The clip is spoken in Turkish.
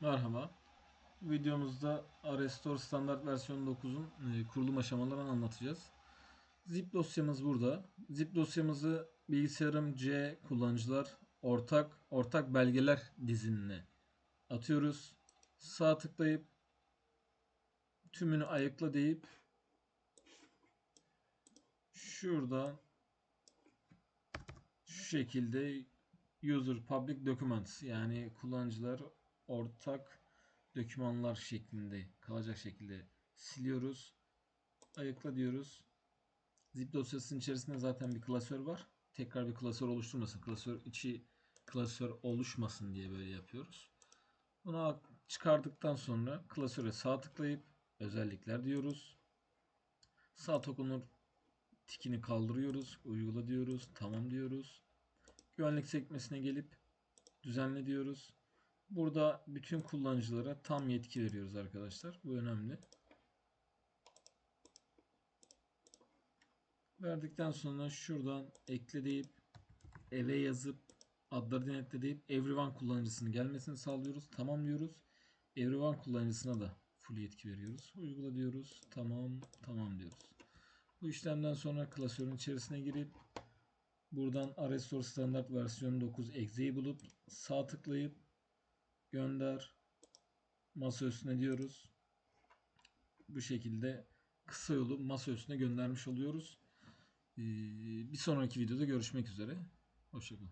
Merhaba. Videomuzda Restore Standart versiyon 9'un e, kurulum aşamalarını anlatacağız. Zip dosyamız burada. Zip dosyamızı bilgisayarım C kullanıcılar ortak ortak belgeler dizinine atıyoruz. Sağ tıklayıp tümünü ayıkla deyip şurada şu şekilde user public documents yani kullanıcılar ortak dokümanlar şeklinde kalacak şekilde siliyoruz. Ayıkla diyoruz. Zip dosyasının içerisinde zaten bir klasör var. Tekrar bir klasör oluşturmasın. Klasör içi klasör oluşmasın diye böyle yapıyoruz. Bunu çıkardıktan sonra klasöre sağ tıklayıp özellikler diyoruz. Sağ dokunur tikini kaldırıyoruz. Uygula diyoruz. Tamam diyoruz. Güvenlik sekmesine gelip düzenle diyoruz. Burada bütün kullanıcılara tam yetki veriyoruz arkadaşlar. Bu önemli. Verdikten sonra şuradan ekle deyip eve yazıp adları denetle deyip everyone kullanıcısının gelmesini sağlıyoruz. Tamam diyoruz. Everyone kullanıcısına da full yetki veriyoruz. Uygula diyoruz. Tamam, tamam diyoruz. Bu işlemden sonra klasörün içerisine girip buradan Restore Standart versiyon 9 exe'yi bulup sağ tıklayıp gönder masa üstüne diyoruz. Bu şekilde kısa yolu masa üstüne göndermiş oluyoruz. Ee, Bir sonraki videoda görüşmek üzere. Hoşçakalın.